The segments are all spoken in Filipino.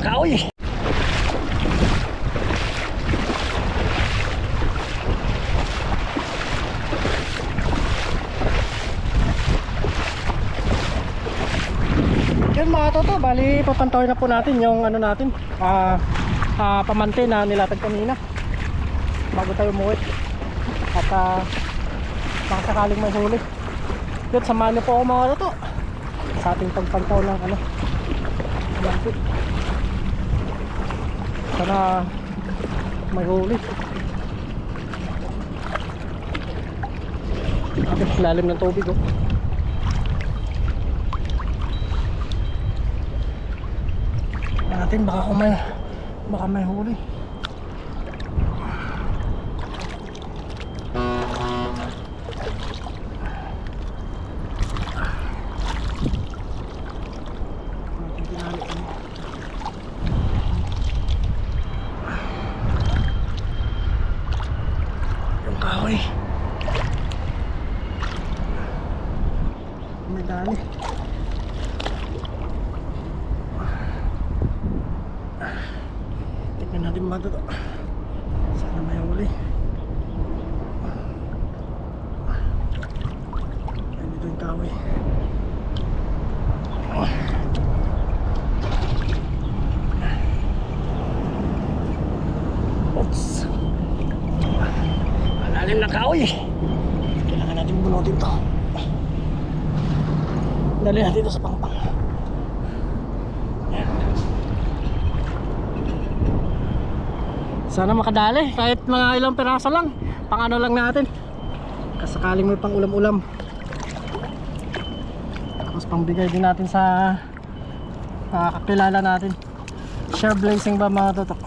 ng kaoy. Yun mga toto, bali papantawin na po natin yung ano natin, ah ah, pamante na nilatag kanina bago tayo umuwi. At ah, baka sakaling may huli. Yun, samahan niyo po ako mga toto sa ating pagpantaw ng ano, pamante. Sana may huli. Lalim ng tubig oh. natin baka may baka may huli yung kahoy may dali Tignan natin mga to. Sana may huli. Ayan dito yung kahoy. Oops. Malalim na kahoy. Kailangan natin bunutin to. Dali natin ito sa pangpang. Ayan. Sana makadali kahit mga ilang piraso lang. Pang ano lang natin. Kasakaling may pang ulam-ulam. Tapos pangbigay din natin sa uh, kakilala natin. Share blazing ba mga toto?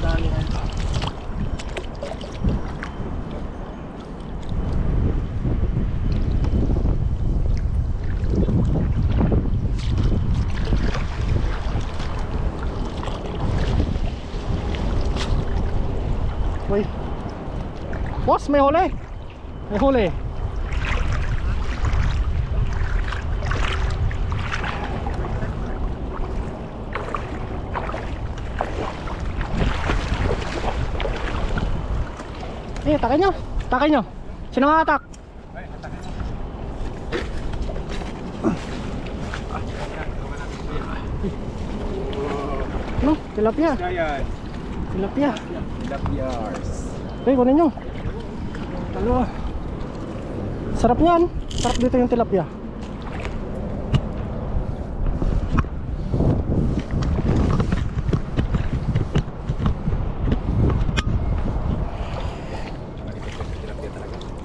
Dali na ito. Uy. Boss, may huli. May huli. Eh, takay nyo. Takay nyo. Sino mga atak? Ano? Tilapia. Tilapia. tilapiyars. Okay, kunin nyo. Dalawa. Sarap yan. Sarap dito yung tilapia.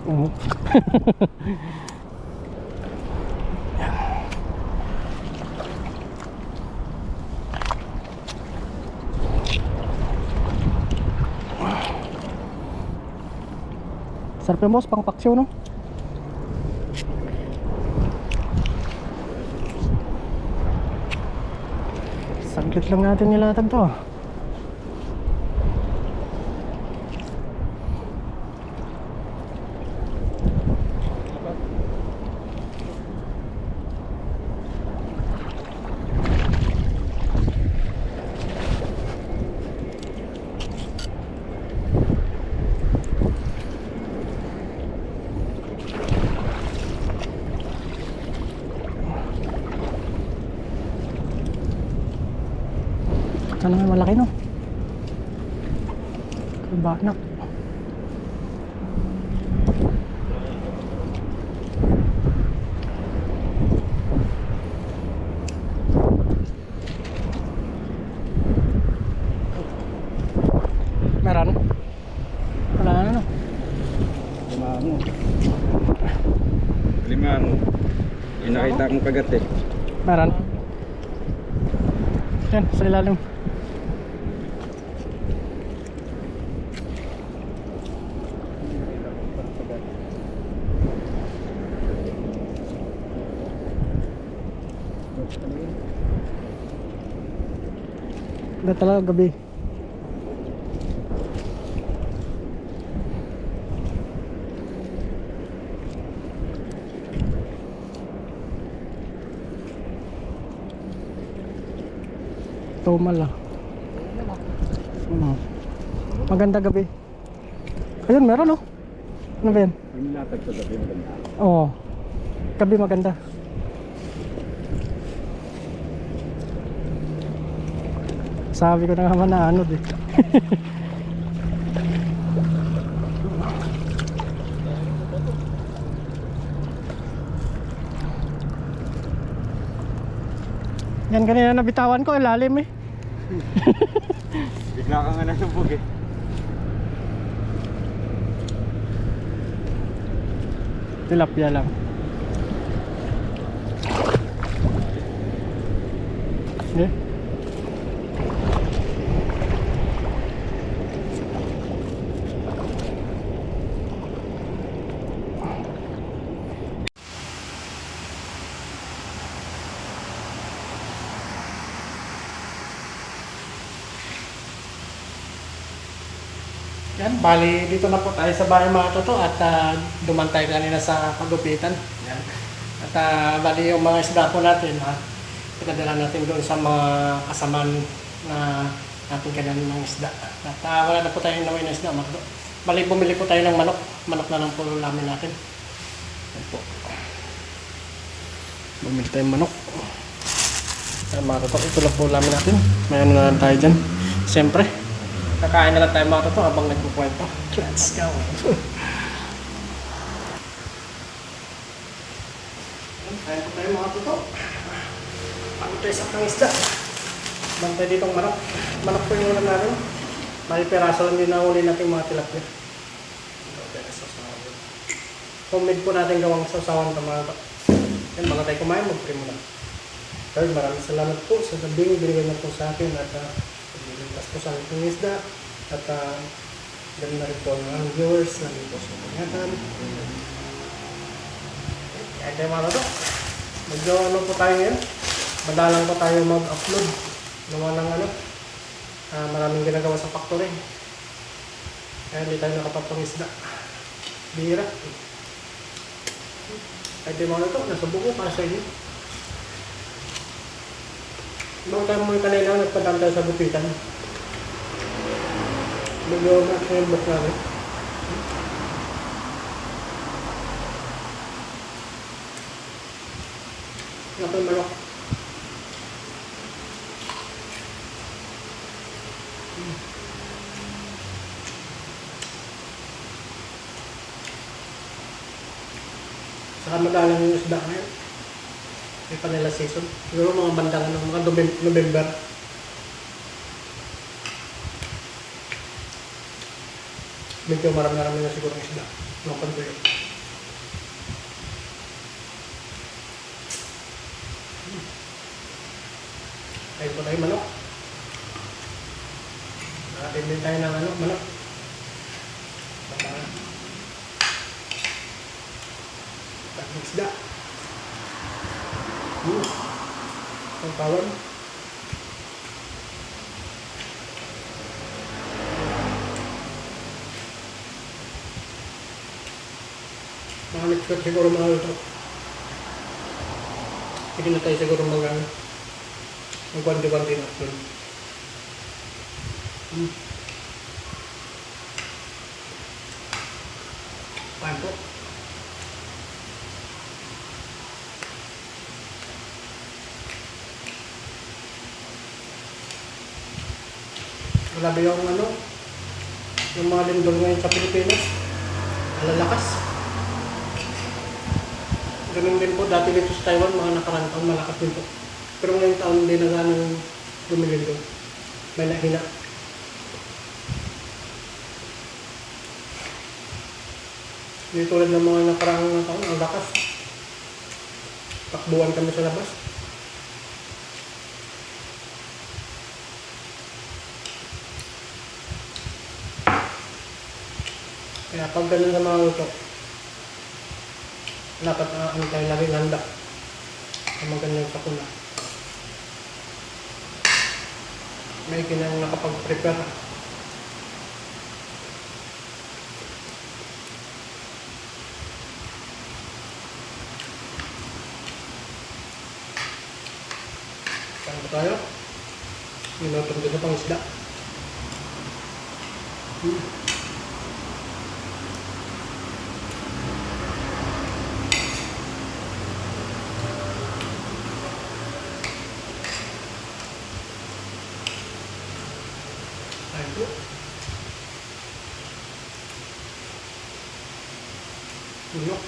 Oo. Sarap yung boss, pang paksyo no? Saglit lang natin nilatag to. Malaki no? Kabanak. Meron? Wala na no? Limang. Limang. Yung nakita kong kagat eh. Meron? Yan, sa ilalim. na talaga gabi tumal ah maganda gabi ayun meron oh ano ba yan? Yung nilatag gabi. Oo. Gabi maganda. Sabi ko na naman na ano eh. Yan kanina nabitawan ko, ilalim eh. Bigla ka nga nalubog eh. Tilapia lang. Eh? Bali dito na po tayo sa bahay mga toto at uh, duman tayo kanina sa pagupitan. Yan. At ah, bali yung mga isda po natin, ha, pinadala natin doon sa mga kasaman na natin kailan ng isda. At ah, wala na po tayong nawin na isda mga. Bali bumili po tayo ng manok. Manok na lang po namin natin. Yan po. Bumili tayong manok. Yan mga toto, ito lang po namin natin. May na lang tayo dyan. Siyempre, Kakain na lang tayo mga toto habang nagkukwento. Let's go! Kain po tayo mga toto. Pagod tayo sa isda. Bantay ditong manok. Manok po yung ulam natin. May peraso lang din na uli natin mga tilapia. Homemade po natin gawang sausawan ng mga toto. Yan, mga tayo kumain, mag-pray muna. Third, maraming salamat po sa tabing binigay niyo po sa akin at uh, Sa aking isda at uh, ganun na rin po ang mga viewers na rin po sa pangatan. Kaya tayo mga to. Medyo ano po tayo ngayon. Madalang po tayo mag-upload. Naman ng ano. ah, maraming ginagawa sa factory. Kaya hindi tayo nakapagpang isda. Bira. Kaya tayo mga to. Nasubo ko para sa inyo. Nung tayo muna kanina, nagpadam tayo sa bupitan. Na yung book namin. Ano manok? Saka magalang yung isda ngayon. May panila season. Siguro mga bandang ano, mga Novem- November. Medyo marami-marami na siguro isda. Ko yun. Hmm. Ayun po tayo manok. Nakatin din tayo ng ano, manok. Baka. Baka isda. Hmm. Ang tawag. Week siguro mga ito. Hindi na tayo siguro mag ano, mag-wandi-wandi na upload. Hmm. Paano po? Grabe yung ano, yung mga lindol ngayon sa Pilipinas. Malalakas. Ganun din po, dati dito sa Taiwan, mga nakarang malakas din po. Pero ngayong taon, hindi na ganang lumilindol. May nahina. Hindi tulad ng mga nakarang taon, ang lakas. Takbuhan kami sa labas. Kaya pag ganun sa mga luto, dapat uh, ano tayo laging handa sa mga ganyan sa kuna. May kinang nakapag-prepare. Saan ba tayo? Minotong dito pang isda. Hmm. Ayun po. Tuyok.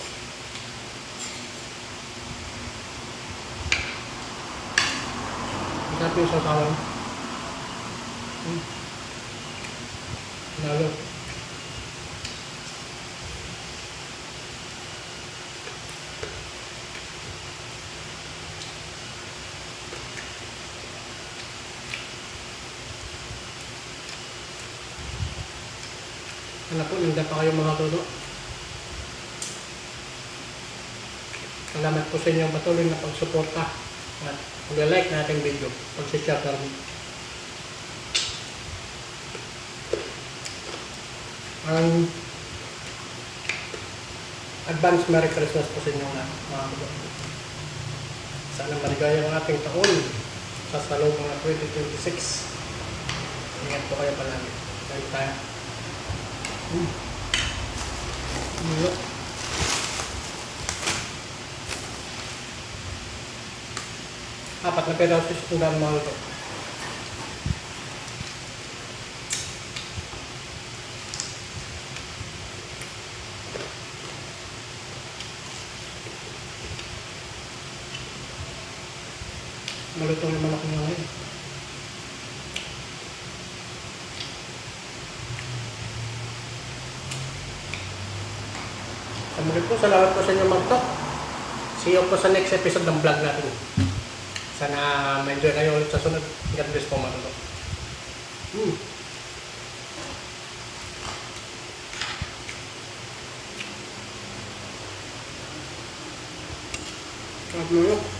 Yung sasawan. Hmm. Lalo. Ano po, nandiyan pa kayo mga tulo. Salamat po sa inyong patuloy na pagsuporta at pag-like na ating video, pag-share na rin. Ang advance Merry Christmas po sa inyong lahat, mga kapatid. Sana maligaya ang ating taon sa salong mga 2026. Ingat po kayo palagi. Tayo tayo. Mm. Mulok. Apat na peraso sa tundang mahal ko. Malutong naman ako ngayon. Sa muli po, salamat po sa inyo mag-talk. See you po sa next episode ng vlog natin. Sana ma-enjoy kayo ulit sa sunod. God bless po mga tutok. Hmm. Sarap.